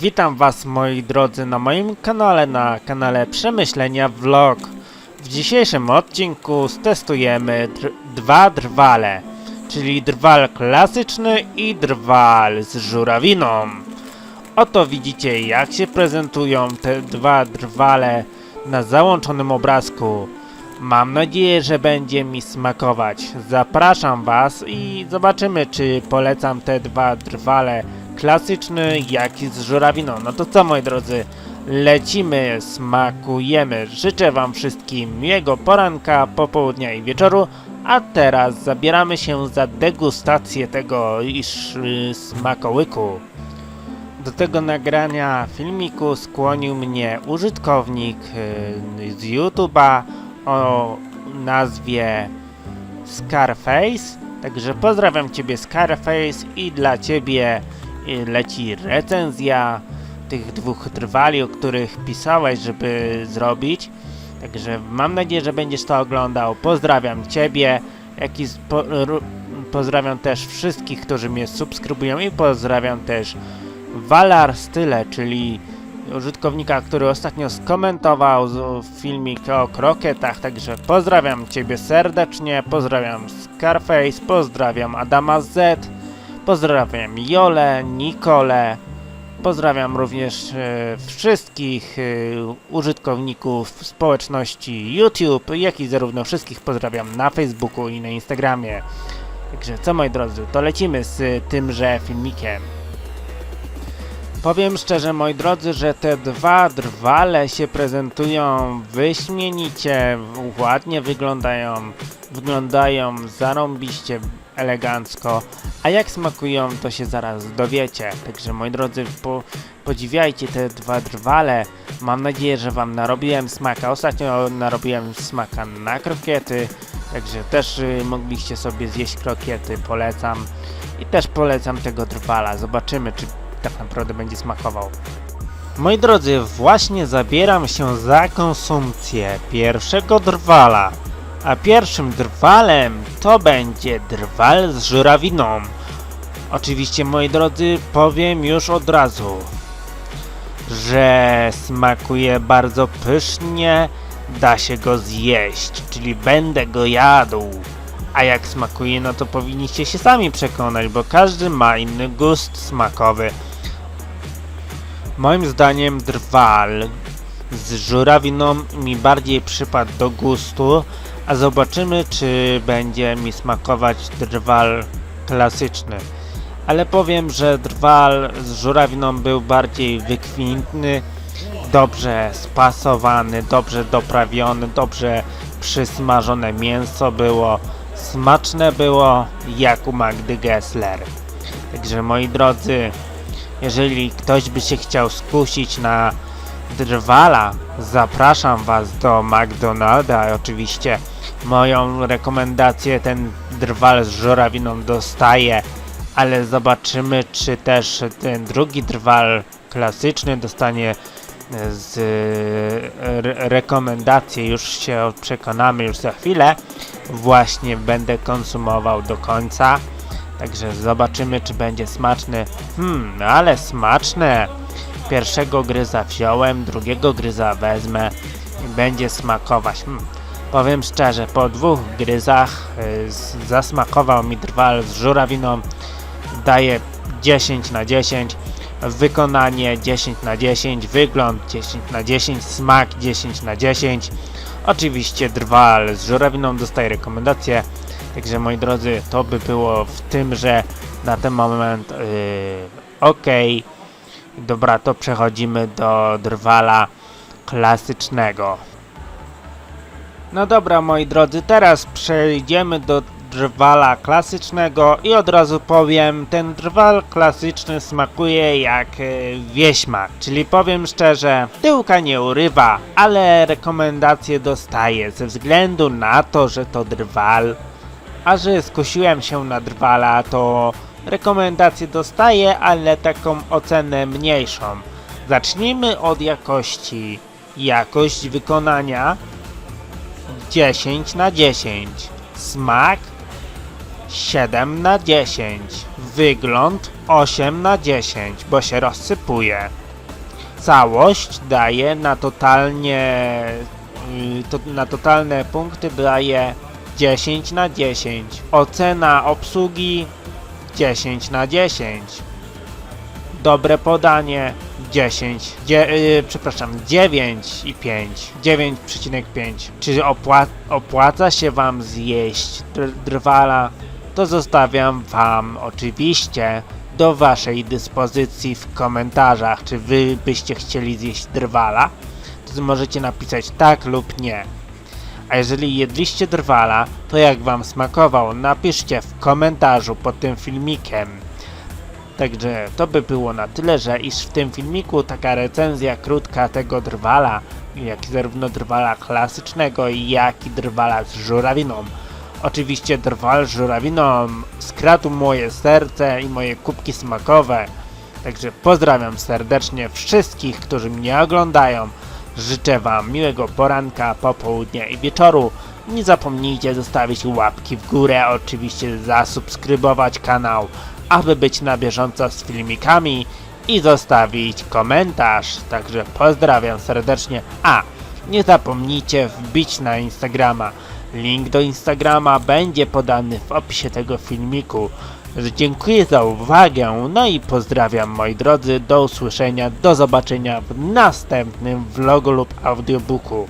Witam Was moi drodzy na moim kanale, na kanale Przemyślenia Vlog. W dzisiejszym odcinku stestujemy dr dwa drwale, czyli drwal klasyczny i drwal z żurawiną. Oto widzicie jak się prezentują te dwa drwale na załączonym obrazku. Mam nadzieję, że będzie mi smakować. Zapraszam Was i zobaczymy, czy polecam te dwa drwale klasyczny, jak i z żurawiną. No to co, moi drodzy, lecimy, smakujemy. Życzę Wam wszystkim miłego poranka, popołudnia i wieczoru. A teraz zabieramy się za degustację tego iż y, smakołyku. Do tego nagrania filmiku skłonił mnie użytkownik y, z YouTube'a o nazwie Scarface. Także pozdrawiam Ciebie Scarface i dla Ciebie leci recenzja tych dwóch drwali, o których pisałeś, żeby zrobić. Także mam nadzieję, że będziesz to oglądał. Pozdrawiam Ciebie, jak i po, pozdrawiam też wszystkich, którzy mnie subskrybują i pozdrawiam też Valar Style, czyli użytkownika, który ostatnio skomentował filmik o krokietach, także pozdrawiam Ciebie serdecznie, pozdrawiam Scarface, pozdrawiam Adama Z, pozdrawiam Jole, Nikole, pozdrawiam również e, wszystkich e, użytkowników społeczności YouTube, jak i zarówno wszystkich pozdrawiam na Facebooku i na Instagramie. Także co moi drodzy, to lecimy z tymże filmikiem. Powiem szczerze, moi drodzy, że te dwa drwale się prezentują wyśmienicie, ładnie wyglądają, wyglądają zarąbiście elegancko, a jak smakują, to się zaraz dowiecie. Także moi drodzy, po, podziwiajcie te dwa drwale. Mam nadzieję, że wam narobiłem smaka. Ostatnio narobiłem smaka na krokiety, także też y, mogliście sobie zjeść krokiety, polecam. I też polecam tego drwala. Zobaczymy, czy tak naprawdę będzie smakował. Moi drodzy, właśnie zabieram się za konsumpcję pierwszego drwala. A pierwszym drwalem to będzie drwal z żurawiną. Oczywiście, moi drodzy, powiem już od razu, że smakuje bardzo pysznie, da się go zjeść, czyli będę go jadł. A jak smakuje, no to powinniście się sami przekonać, bo każdy ma inny gust smakowy. Moim zdaniem drwal z żurawiną mi bardziej przypadł do gustu, a zobaczymy czy będzie mi smakować drwal klasyczny. Ale powiem, że drwal z żurawiną był bardziej wykwintny, dobrze spasowany, dobrze doprawiony, dobrze przysmażone mięso było, smaczne było jak u Magdy Gessler. Także moi drodzy, jeżeli ktoś by się chciał skusić na drwala, zapraszam Was do McDonalda. Oczywiście moją rekomendację ten drwal z żurawiną dostaje, ale zobaczymy, czy też ten drugi drwal klasyczny dostanie e, z e, re. Już się przekonamy już za chwilę. Właśnie będę konsumował do końca. Także zobaczymy, czy będzie smaczny. Hmm, ale smaczne. Pierwszego gryza wziąłem, drugiego gryza wezmę i będzie smakować. Hmm. Powiem szczerze, po dwóch gryzach y, zasmakował mi drwal z żurawiną. Daję 10 na 10. Wykonanie 10 na 10, wygląd 10 na 10, smak 10 na 10. Oczywiście drwal z żurawiną dostaje rekomendację. Także moi drodzy, to by było w tym, że na ten moment yy, ok. Dobra, to przechodzimy do drwala klasycznego. No dobra, moi drodzy, teraz przejdziemy do drwala klasycznego i od razu powiem, ten drwal klasyczny smakuje jak e, wieśmak, czyli powiem szczerze, tyłka nie urywa, ale rekomendacje dostaję ze względu na to, że to drwal, a że skusiłem się na drwala, to rekomendację dostaję, ale taką ocenę mniejszą. Zacznijmy od jakości. Jakość wykonania 10 na 10. Smak 7 na 10. Wygląd 8 na 10, bo się rozsypuje. całość daje na totalnie y, to, na totalne punkty daje 10 na 10. Ocena obsługi 10 na 10. Dobre podanie 10, dzie, y, przepraszam, 9 i 5, 9,5. Czy opła- opłaca się wam zjeść dr- drwala? To zostawiam wam oczywiście do waszej dyspozycji w komentarzach, czy wy byście chcieli zjeść drwala? To możecie napisać tak lub nie. A jeżeli jedliście drwala, to jak wam smakował, napiszcie w komentarzu pod tym filmikiem. Także to by było na tyle, że iż w tym filmiku taka recenzja krótka tego drwala, jak zarówno drwala klasycznego, jak i drwala z żurawiną. Oczywiście drwal z żurawiną skradł moje serce i moje kubki smakowe. Także pozdrawiam serdecznie wszystkich, którzy mnie oglądają. Życzę Wam miłego poranka, popołudnia i wieczoru. Nie zapomnijcie zostawić łapki w górę, oczywiście zasubskrybować kanał, aby być na bieżąco z filmikami i zostawić komentarz. Także pozdrawiam serdecznie. A, nie zapomnijcie wbić na Instagrama. Link do Instagrama będzie podany w opisie tego filmiku. Dziękuję za uwagę, no i pozdrawiam moi drodzy, do usłyszenia, do zobaczenia w następnym vlogu lub audiobooku.